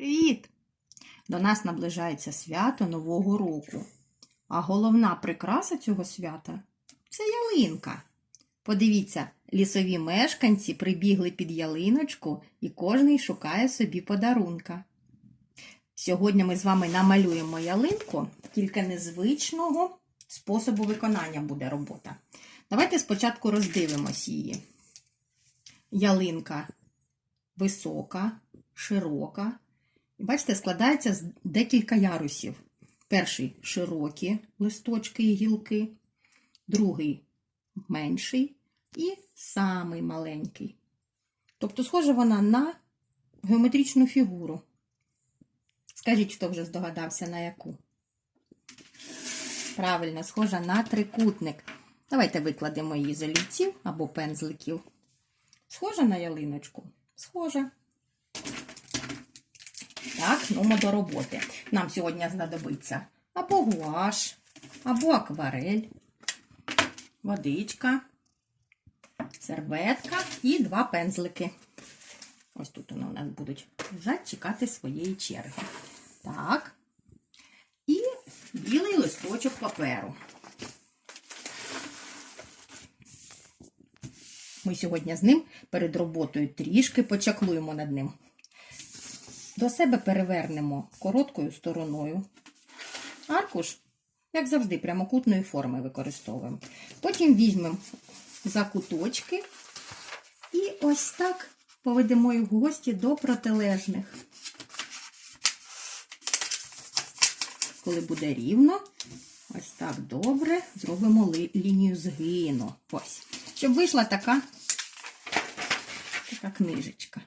Привіт! До нас наближається свято Нового року. А головна прикраса цього свята це ялинка. Подивіться, лісові мешканці прибігли під ялиночку і кожний шукає собі подарунка. Сьогодні ми з вами намалюємо ялинку, тільки незвичного способу виконання буде робота. Давайте спочатку роздивимось її. Ялинка висока, широка. Бачите, складається з декілька ярусів. Перший широкі листочки і гілки, другий менший і самий маленький. Тобто, схожа вона на геометричну фігуру. Скажіть, хто вже здогадався на яку? Правильно, схожа на трикутник. Давайте викладемо її з олівців або пензликів. Схожа на ялиночку? Схожа. Так, ну до роботи. Нам сьогодні знадобиться або гуаш, або акварель, водичка, серветка і два пензлики. Ось тут вони у нас будуть лежати, чекати своєї черги. Так. І білий листочок паперу. Ми сьогодні з ним перед роботою трішки почаклуємо над ним. До себе перевернемо короткою стороною. Аркуш, як завжди, прямокутної форми використовуємо. Потім візьмемо за куточки і ось так поведемо їх в гості до протилежних. Коли буде рівно, ось так добре зробимо лінію згину. Ось. Щоб вийшла така, така книжечка.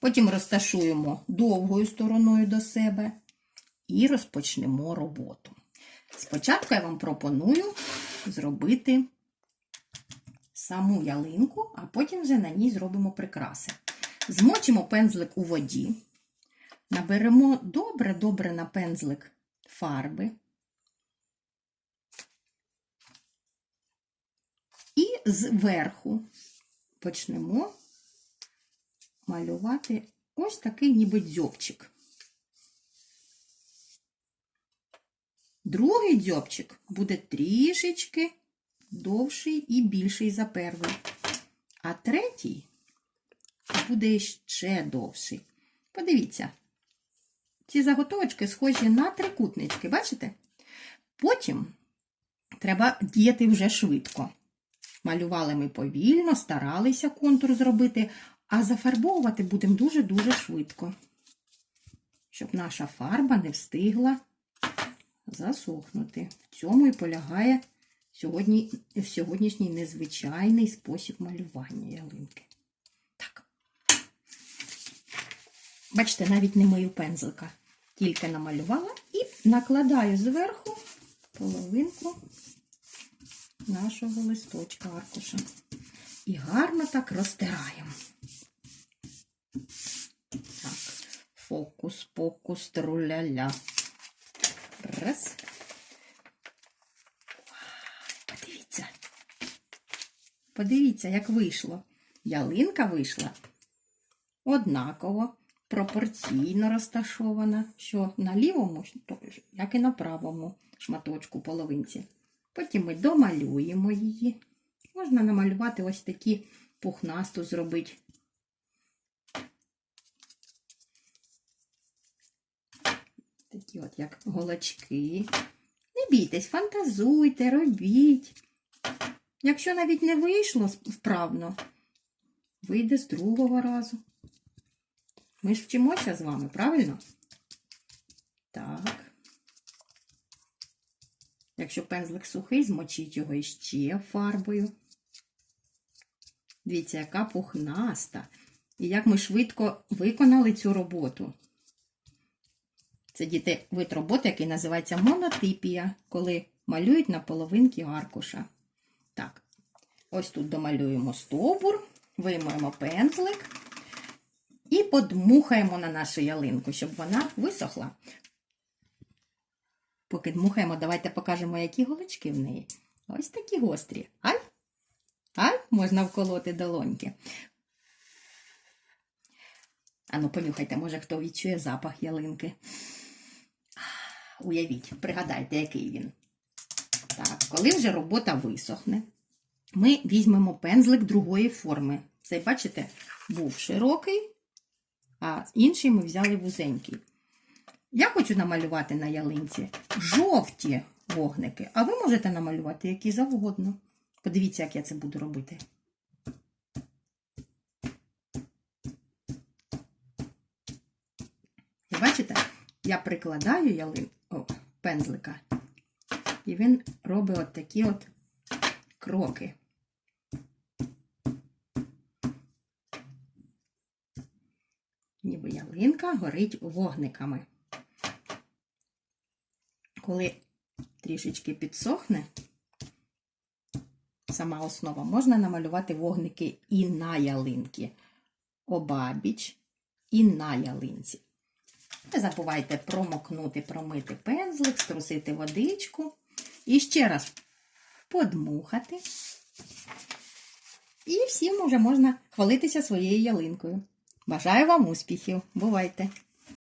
Потім розташуємо довгою стороною до себе і розпочнемо роботу. Спочатку я вам пропоную зробити саму ялинку, а потім вже на ній зробимо прикраси. Змочимо пензлик у воді, наберемо добре-добре на пензлик фарби. І зверху почнемо малювати ось такий ніби дзьобчик. Другий дзьобчик буде трішечки довший і більший за перший. А третій буде ще довший. Подивіться, ці заготовочки схожі на трикутнички, бачите? Потім треба діяти вже швидко. Малювали ми повільно, старалися контур зробити, а зафарбовувати будемо дуже-дуже швидко, щоб наша фарба не встигла засохнути. В цьому і полягає сьогодні, сьогоднішній незвичайний спосіб малювання ялинки. Так. Бачите, навіть не мию пензлика. Тільки намалювала і накладаю зверху половинку нашого листочка аркуша. І гарно так розтираємо. Так, фокус, покус, труляля. Раз. Подивіться. Подивіться, як вийшло. Ялинка вийшла однаково, пропорційно розташована, що на лівому, як і на правому шматочку половинці. Потім ми домалюємо її. Можна намалювати ось такі пухнасту зробити. Такі от як голочки. Не бійтесь, фантазуйте, робіть. Якщо навіть не вийшло вправно, вийде з другого разу. Ми ж вчимося з вами, правильно? Так. Якщо пензлик сухий, змочіть його іще фарбою. Дивіться, яка пухнаста. І як ми швидко виконали цю роботу. Це діти вид роботи, який називається монотипія, коли малюють на половинки аркуша. Так, ось тут домалюємо стовбур, виймаємо пензлик і подмухаємо на нашу ялинку, щоб вона висохла. Поки дмухаємо, давайте покажемо, які голочки в неї. Ось такі гострі. Ай! Можна вколоти долоньки. Ану, понюхайте, може хто відчує запах ялинки. Уявіть, пригадайте, який він. Так, коли вже робота висохне, ми візьмемо пензлик другої форми. Цей, бачите, був широкий, а інший ми взяли вузенький. Я хочу намалювати на ялинці жовті вогники, а ви можете намалювати які завгодно. Подивіться, як я це буду робити. І бачите, я прикладаю ялин... О, пензлика, і він робить от такі от кроки. Ніби ялинка горить вогниками. Коли трішечки підсохне, сама основа, можна намалювати вогники і на ялинки, обабіч, і на ялинці. Не забувайте промокнути, промити пензлик, струсити водичку. І ще раз подмухати. І всім уже можна хвалитися своєю ялинкою. Бажаю вам успіхів! Бувайте!